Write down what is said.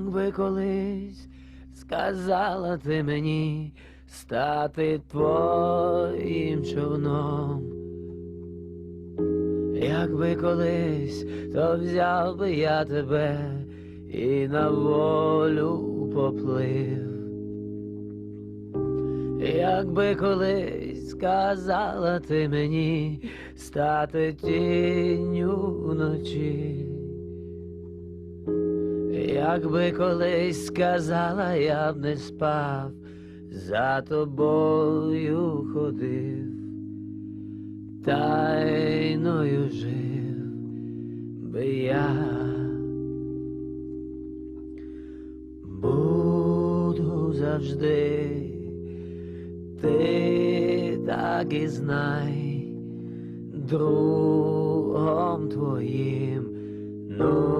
якби колись сказала ти мені стати твоїм човном. Якби колись, то взяв би я тебе і на волю поплив. Якби колись сказала ти мені стати тінню вночі. Якби колись сказала, я б не спав, за тобою ходив, тайною жив би я. Буду завжди, ти так і знай, другом твоїм, ну